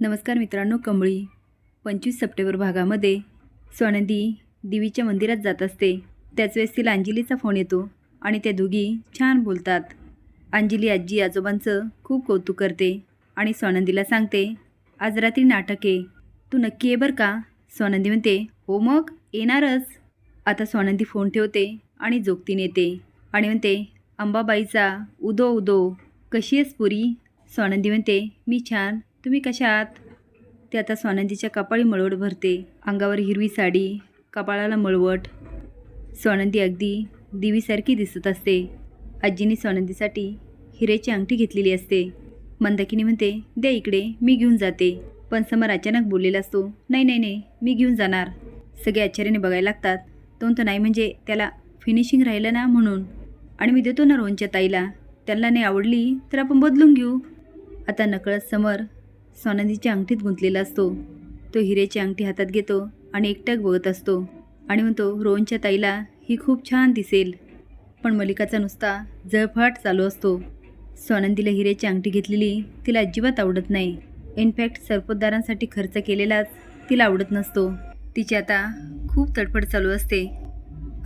नमस्कार मित्रांनो कमळी पंचवीस सप्टेंबर भागामध्ये स्वानंदी देवीच्या मंदिरात जात असते. त्याच वेळेस तिला अंजलीचा फोन येतो आणि त्या दोघी छान बोलतात. अंजली आजी आजोबांचं खूप कौतुक करते आणि स्वानंदीला सांगते आज रात्री नाटक आहे. तू नक्की ये बरं का? स्वानंदी म्हणते हो मग येणारच. आता स्वानंदी फोन ठेवते आणि जोगतीने येते आणि म्हणते अंबाबाईचा उदो उदो कशी आहेस पुरी? स्वानंदी म्हणते मी छान. तुम्ही कशा आहात ते आता स्वानंदीच्या कपाळी मळवट भरते. अंगावर हिरवी साडी कपाळाला मळवट. स्वानंदी अगदी देवीसारखी दिसत असते. आजीने स्वानंदीसाठी हिरेची अंगठी घेतलेली असते. मंदाकिनी म्हणते द्या इकडे मी घेऊन जाते. पण समर अचानक बोललेला असतो नाही नाही नाही मी घेऊन जाणार. सगळे आश्चर्याने बघायला लागतात. तो म्हणतो नाही म्हणजे त्याला फिनिशिंग राहिलं ना म्हणून? आणि मी देतो ना रोहनच्या ताईला. त्यांना नाही आवडली तर आपण बदलून घेऊ. आता नकळत समर सोनंदीच्या अंगठीत गुंतलेला असतो. तो हिरेची अंगठी हातात घेतो आणि एकटक बघत असतो आणि म्हणतो रोहनच्या ताईला ही खूप छान दिसेल. पण मलिकाचा नुसता जळफाट चालू असतो. सोनंदीला हिरेची अंगठी घेतलेली तिला अजिबात आवडत नाही. इनफॅक्ट सरपोतदारांसाठी खर्च केलेलाच तिला आवडत नसतो. तिची आता खूप तडफड चालू असते.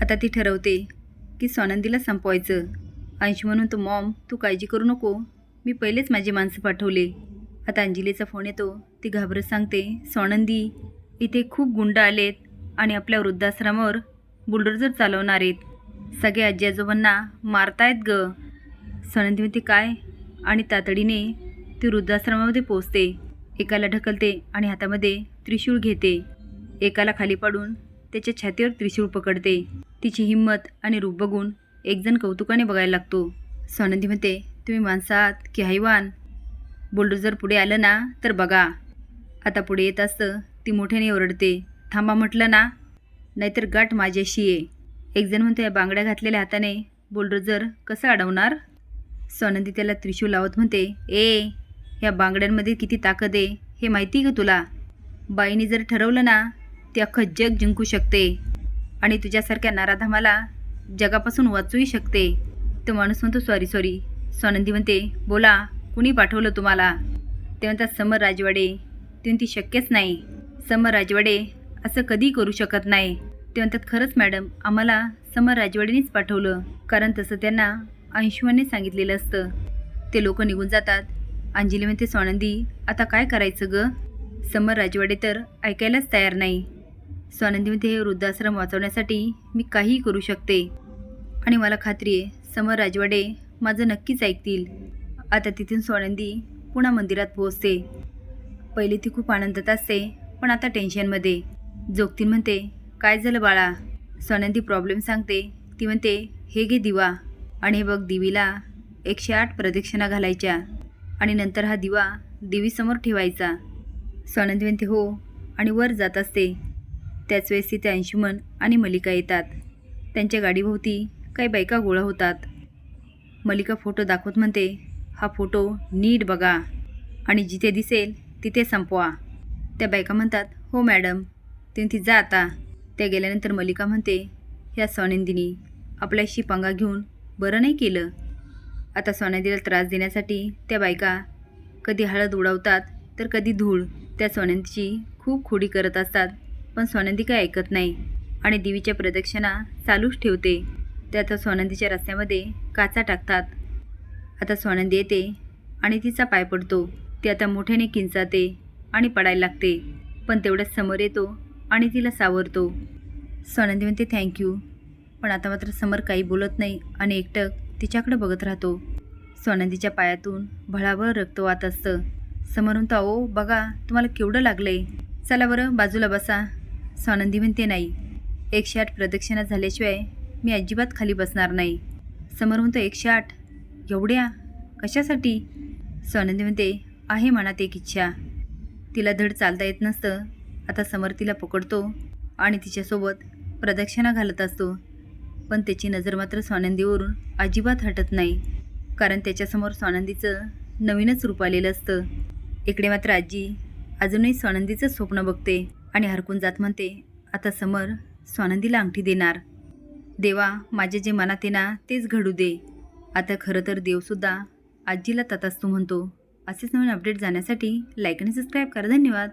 आता ती ठरवते की सोनंदीला संपवायचं. अंश म्हणून तो मॉम तू काळजी करू नको. मी पहिलेच माझी माणसं पाठवले. आता अंजलीचा फोन येतो. ती घाबरत सांगते सोनंदी इथे खूप गुंड आलेत आणि आपल्या वृद्धाश्रमावर बुलडोजर चालवणार आहेत. सगळे आजी आजोबांना मारतायत ग. सोनंदी म्हणते काय? आणि तातडीने ती वृद्धाश्रमामध्ये पोचते एकाला ढकलते आणि हातामध्ये त्रिशूळ घेते. एकाला खाली पाडून त्याच्या छातीवर त्रिशूळ पकडते. तिची हिंमत आणि रूप बघून एकजण कौतुकाने बघायला लागतो. सोनंदी म्हणते तुम्ही माणसं आहात की हैवान? बुलडोजर पुढे आलं ना तर बघा. आता पुढे येत असतं ती मोठ्याने ओरडते. थांबा म्हटलं ना. नाहीतर गाठ माझ्याशी ये. एकजण म्हणतो या बांगड्या घातलेल्या हाताने बुलडोजर कसं अडवणार? सोनंदी त्याला त्रिशूळ लावत म्हणते ए या बांगड्यांमध्ये किती ताकद आहे हे माहिती का तुला? बाईने जर ठरवलं ना ते अख्खं जग जिंकू शकते. आणि तुझ्यासारख्या नाराधामाला जगापासून वाचूही शकते. तो माणूस म्हणतो सॉरी सॉरी सोनंदी म्हणते बोला. कुणी पाठवलं तुम्हाला? ते म्हणतात समर राजवाडे ते ती शक्यच नाही. समर राजवाडे असं कधी करू शकत नाही. ते म्हणतात खरंच मॅडम आम्हाला समर राजवाडेनेच पाठवलं. कारण तसं त्यांना अंशुमाने सांगितलेलं असतं. ते लोक निघून जातात. अंजली म्हणते सोनंदी आता काय करायचं ग? समर राजवाडे तर ऐकायलाच तयार नाही. स्वानंदी म्हणते हे वृद्धाश्रम वाचवण्यासाठी मी काहीही करू शकते. आणि मला खात्री आहे समर राजवाडे माझं नक्कीच ऐकतील. आता तिथून सोनंदी पुन्हा मंदिरात पोहोचते. पहिले ती खूप आनंदात असते पण आता टेन्शनमध्ये जोगतीन म्हणते काय झालं बाळा? सोनंदी प्रॉब्लेम सांगते. ती म्हणते हे घे दिवा. आणि हे बघ दिवीला एकशे आठ प्रदक्षिणा घालायच्या. आणि नंतर हा दिवा देवीसमोर ठेवायचा. सोनंदी म्हणते हो. आणि वर जात असते. त्याच वेळेस तिथे अंशुमन आणि मलिका येतात. त्यांच्या गाडीभोवती काही बायका गोळा होतात. मलिका फोटो दाखवत म्हणते हा फोटो नीट बघा आणि जिथे दिसेल तिथे संपवा. त्या बायका म्हणतात हो मॅडम. तिथी जा आता. त्या गेल्यानंतर मलिका म्हणते ह्या सोनंदिनी आपल्याशी पंगा घेऊन बरं नाही केलं. आता सोनंदीला त्रास देण्यासाठी त्या बायका कधी हळद उडवतात तर कधी धूळ. त्या सोनंदीची खूप खोडी करत असतात पण सोनंदी काय ऐकत नाही आणि देवीच्या प्रदक्षिणा चालूच ठेवते. त्या आता सोनंदीच्या रस्त्यामध्ये काचा टाकतात. आता स्वानंद येते आणि तिचा पाय पडतो. ती आता मोठ्याने किंचाते आणि पडायला लागते. पण तेवढ्याच समोर येतो आणि तिला सावरतो. स्वानंदी म्हणते थँक्यू पण आता मात्र समर काही बोलत नाही आणि एकटक तिच्याकडे बघत राहतो. सोनंदीच्या पायातून भळाभळ रक्त वाहत असतं. समर म्हणतो अहो बघा तुम्हाला केवढं लागलंय? चला बरं बाजूला बसा. स्वानंदी म्हणते नाही. एकशे आठ प्रदक्षिणा झाल्याशिवाय मी अजिबात खाली बसणार नाही. समर म्हणतो एकशे आठ एवढ्या? कशासाठी? स्वानंदी म्हणते आहे मनात एक इच्छा. तिला धड चालता येत नसतं. आता समर तिला पकडतो आणि तिच्यासोबत प्रदक्षिणा घालत असतो. पण त्याची नजर मात्र स्वानंदीवरून अजिबात हटत नाही. कारण त्याच्यासमोर स्वानंदीचं नवीनच रूप आलेलं असतं. इकडे मात्र आजी अजूनही स्वानंदीचं स्वप्न बघते आणि हरकून जात म्हणते आता समर स्वानंदीला अंगठी देणार. देवा माझे जे मनात आहे ना तेच घडू दे. आता खरं तर देवसुद्धा आजीला तथास्तू म्हणतो. असेच नवीन अपडेट जाण्यासाठी लाईक आणि सबस्क्राईब करा. धन्यवाद.